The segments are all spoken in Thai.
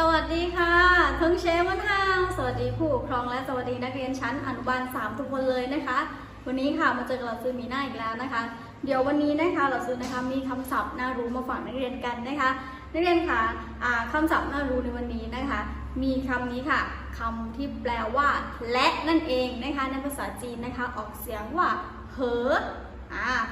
สวัสดีค่ะทั้งเชฟวันฮาวสวัสดีผู้ปกครองและสวัสดีนักเรียนชั้นอนุบาล 3 ทุกคนเลยนะคะ วันนี้ค่ะมาเจอกับเราซื้อมีหน้าอีกแล้วนะคะ เดี๋ยววันนี้นะคะเราซื้อนะคะมีคำศัพท์น่ารู้มาฝากนักเรียนกันนะคะ นักเรียนค่ะอ่าคำศัพท์น่ารู้ในวันนี้นะคะ มีคำนี้ค่ะคำที่แปลว่า และนั่นเองนะคะในภาษาจีนนะคะ ออกเสียงว่า เหอ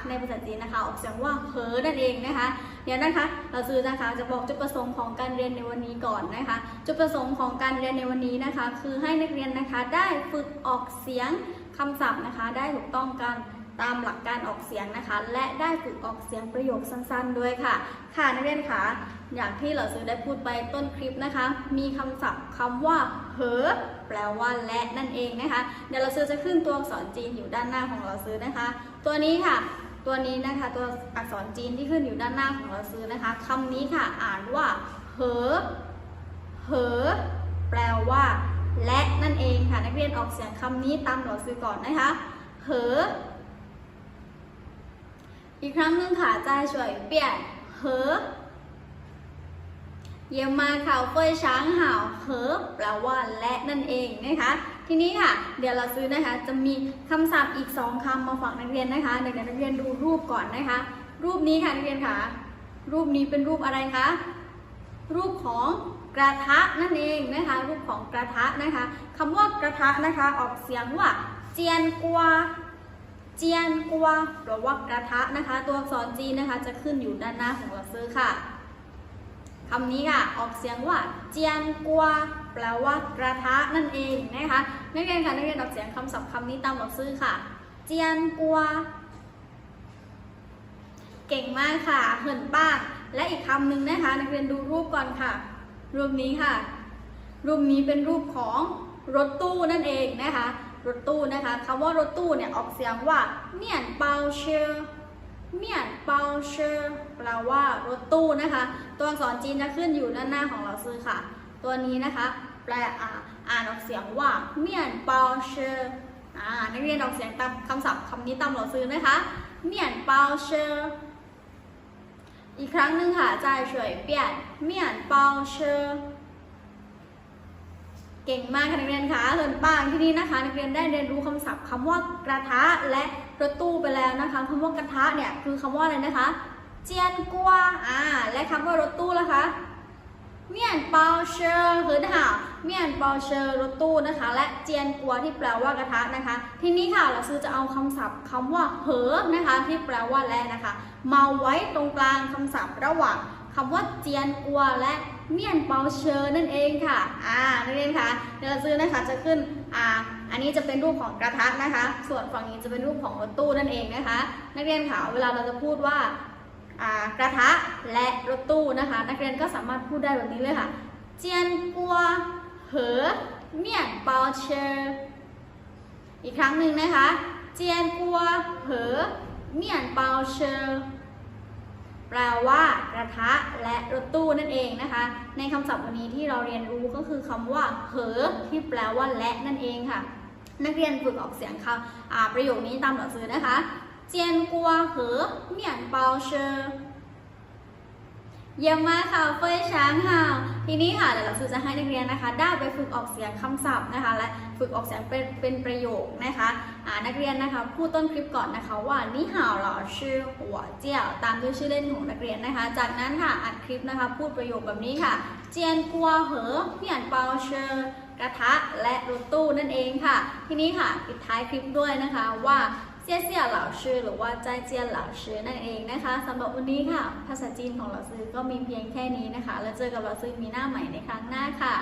ในภาษาจีนนะคะออกเสียงว่าเหอนั่นเองนะคะเดี๋ยวนะคะ เราซื้อนะคะจะบอกจุดประสงค์ของการเรียนในวันนี้ก่อนนะคะ จุดประสงค์ของการเรียนในวันนี้นะคะ คือให้นักเรียนนะคะได้ฝึกออกเสียงคำศัพท์นะคะ ได้ถูกต้องกัน ตามหลักการออกเสียงนะคะ และได้ฝึกออกเสียงประโยคสั้นๆ ด้วยค่ะ ค่ะนักเรียนคะอย่างที่เราซื้อได้พูดไปต้นคลิปนะคะ มีคำศัพท์คำว่าเหอแปลว่าและนั่นเองนะคะ เดี๋ยวเราซื้อจะขึ้นตัวอักษรจีนอยู่ด้านหน้าของเราซื้อนะคะ ตัวนี้ค่ะ ตัวนี้นะคะตัวอักษรจีนที่ขึ้นอยู่ด้านหน้าของเราซื้อนะคะคำนี้ค่ะอ่านว่าเหอเหอแปลว่า และนั่นเองค่ะนักเรียนออกเสียงคำนี้ตามเราซื้อก่อนนะคะเหอ อีกครั้งหนึ่งค่ะใจช่วยเปลี่ยนเหอเยี่ยมมากค่ะเฟยช้างห่าวเหอแปลว่าและนั่นเองนะคะ ทีนี้ค่ะ เดี๋ยวเราซื้อนะคะ จะมีคำศัพท์อีกสองคำมาฝากนักเรียนนะคะเดี๋ยวนักเรียนดูรูปก่อนนะคะ รูปนี้ค่ะนักเรียนค่ะ รูปนี้เป็นรูปอะไรคะ รูปของกระทะนั่นเองนะคะ รูปของกระทะนะคะคำว่ากระทะนะคะ ออกเสียงว่าเจียนกัว เจียนกัวแปลว่ากระทะนะคะ ตัวอักษรจีนนะคะ จะขึ้นอยู่ด้านหน้าของเราซื้อค่ะคำนี้ค่ะ ออกเสียงว่าเจียนกัวแปลว่ากระทะนั่นเองนะคะนักเรียนค่ะนักเรียนออกเสียงคำศัพท์คำนี้ตามเราซื้อค่ะ เจียนกัว เก่งมากค่ะเหินป้าและอีกคำหนึ่งนะคะ นักเรียนดูรูปก่อนค่ะ รูปนี้ค่ะ รูปนี้เป็นรูปของรถตู้นั่นเองนะคะ รถตู้นะคะคำว่ารถตู้เนี่ยออกเสียงว่าเมียนเปาเชอเมียนเปาเชอแปลว่ารถตู้นะคะ ตัวอักษรจีนจะขึ้นอยู่ด้านหน้าของเราซื้อค่ะ ตัวนี้นะคะ แปลอ่าอ่านออกเสียงว่าเมียนเปาเชออ่านักเรียนออกเสียงตามคำศัพท์คำนี้ตามเราซื้อนะคะเมียนเปาเชออีกครั้งหนึ่งค่ะจ่ายเฉยเปลี่ยนเมียนเปาเชอ เก่งมากค่ะนักเรียนคะส่วนปางที่นี่นะคะนักเรียนได้เรียนรู้คำศัพท์คำว่ากระทะและรถตู้ไปแล้วนะคะคำว่ากระทะเนี่ยคือคำว่าอะไรนะคะ เจียนกัวอ่าและคำว่ารถตู้ล่ะคะเมียนเปาเชอร์คือนะคะเมียนเปาเชอร์รถตู้นะคะ และเจียนกัวที่แปลว่ากระทะนะคะ ทีนี้ค่ะเราซื้อจะเอาคำศัพท์คำว่าเหอนะคะ ที่แปลว่าและนะคะ มาไว้ตรงกลางคำศัพท์ระหว่าง คำว่าเจียนกัวและเมี่ยนเปาเชอร์นั่นเองค่ะ อ่านักเรียนคะเดี๋ยวเราซื้อนะคะจะขึ้น อ่า อันนี้จะเป็นรูปของกระทะนะคะ ส่วนฝั่งนี้จะเป็นรูปของรถตู้นั่นเองนะคะ นักเรียนค่ะเวลาเราจะพูดว่า อ่า กระทะและรถตู้นะคะ นักเรียนก็สามารถพูดได้แบบนี้เลยค่ะ เจียนกัว เหอ เมี่ยนเปาเชอร์อีกครั้งหนึ่งนะคะ เจียนกัว เหอ เมี่ยนเปาเชอร์ แปลว่ากระทะและรถตู้นั่นเองนะคะ ในคำศัพท์วันนี้ที่เราเรียนรู้ก็คือคำว่าเหอที่แปลว่าและนั่นเองค่ะ นักเรียนฝึกออกเสียงคำอ่าประโยคนี้ตามหนังสือนะคะเจียนกัวเหอเมียนเปาเชอ เยี่ยมมากค่ะเฟยช้างค่ะทีนี้ค่ะเดี๋ยวเราซื้อจะให้นักเรียนนะคะ ได้ไปฝึกออกเสียงคำศัพท์นะคะ และฝึกออกเสียงเป็นเป็นประโยคนะคะอ่านักเรียนนะคะพูดต้นคลิปก่อนนะคะ ว่านี่ห่าวเหล่อชื่อหัวเจียวตามด้วยชื่อเล่นของนักเรียนนะคะ จากนั้นค่ะอัดคลิปนะคะ พูดประโยคแบบนี้ค่ะ เจียนกัวเหอเมี่ยนเปาเชอร์กระทะและรถตู้นั่นเองค่ะ ทีนี้ค่ะปิดท้ายคลิปด้วยนะคะว่า เจียเสี่ยเหล่าชื่อหรือว่าใจเจียนเหล่าชื่อนั่นเองนะคะสำหรับวันนี้ค่ะ ภาษาจีนของเราซื้อก็มีเพียงแค่นี้นะคะ แล้วเจอกับเราซื้อมีหน้าใหม่ในครั้งหน้าค่ะ